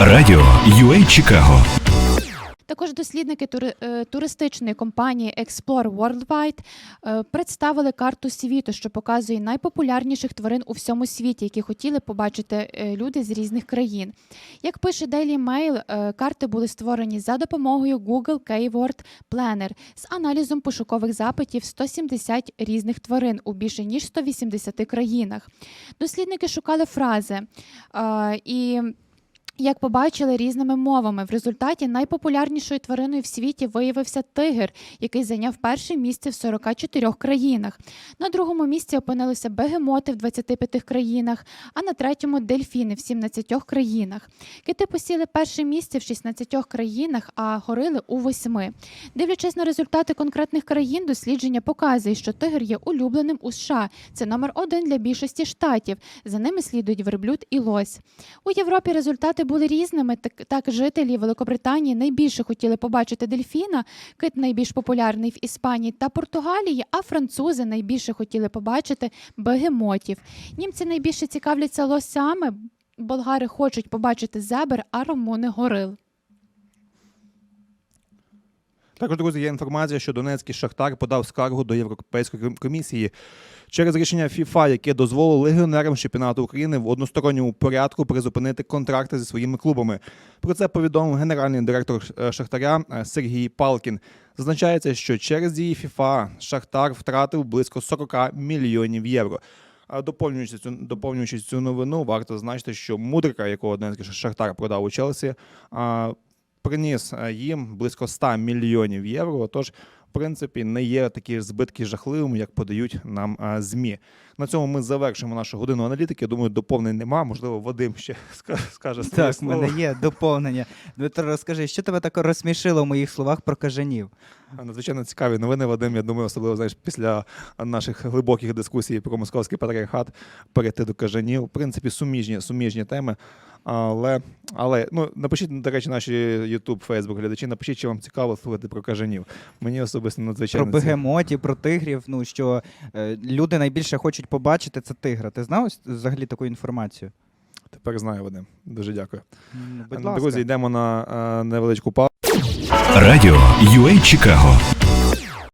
Радіо UA Чикаго Також дослідники е, туристичної компанії Explore Worldwide е, представили карту світу, що показує найпопулярніших тварин у всьому світі, які хотіли побачити е, люди з різних країн. Як пише Daily Mail, карти були створені за допомогою Google Keyword Planner з аналізом пошукових запитів 170 різних тварин у більше ніж 180 країнах. Дослідники шукали фрази і. Як побачили різними мовами, в результаті найпопулярнішою твариною в світі виявився тигр, який зайняв перше місце в 44 країнах. На другому місці опинилися бегемоти в 25 країнах, а на третьому дельфіни в 17 країнах. Кити посіли перше місце в 16 країнах, а горили у 8. Дивлячись на результати конкретних країн, дослідження показує, що тигр є улюбленим у США. Це номер один для більшості штатів. За ними слідують верблюд і лось. У Європі результати були різними. Так, так жителі Великобританії найбільше хотіли побачити дельфіна, кит найбільш популярний в Іспанії та Португалії, а французи найбільше хотіли побачити бегемотів. Німці найбільше цікавляться лосями. Болгари хочуть побачити зебр, а румуни горил. Також, друзі, є інформація, що Донецький Шахтар подав скаргу до Європейської комісії через рішення ФІФА, яке дозволило легіонерам чемпіонату України в односторонньому порядку призупинити контракти зі своїми клубами. Про це повідомив генеральний директор е, Шахтаря е, Сергій Палкін. Зазначається, що через дії ФІФА Шахтар втратив близько 40 мільйонів євро. А Доповнюючи цю доповнюючи цю новину, варто зазначити, що мудрика, якого Донецький Шахтар продав у Челсі, приніс е, їм близько 100 мільйонів євро. Тож, в принципі, не є такі збитки жахливими, як подають нам змі. На цьому ми завершимо нашу годину аналітики. Думаю, доповнень нема. Можливо, Вадим ще ска- скаже своє Так, в слово. мене є доповнення. Дмитро, розкажи, що тебе так розсмішило в моїх словах про кажанів? Надзвичайно цікаві новини, Вадим. Я думаю, особливо знаєш, після наших глибоких дискусій про московський патріархат перейти до кажанів. В принципі, суміжні, суміжні теми. Але, але ну напишіть, до речі, наші YouTube, Facebook глядачі, напишіть, чи вам цікаво слухати про кажанів. Мені особисто Про надзвичайно цікаво. бегемотів, про тигрів. Ну що е, люди найбільше хочуть побачити це тигра. Ти знав взагалі таку інформацію? Тепер знаю, Вадим. Дуже дякую. Будь Друзі, йдемо на е, невеличку паузу. Радіо UA Чикаго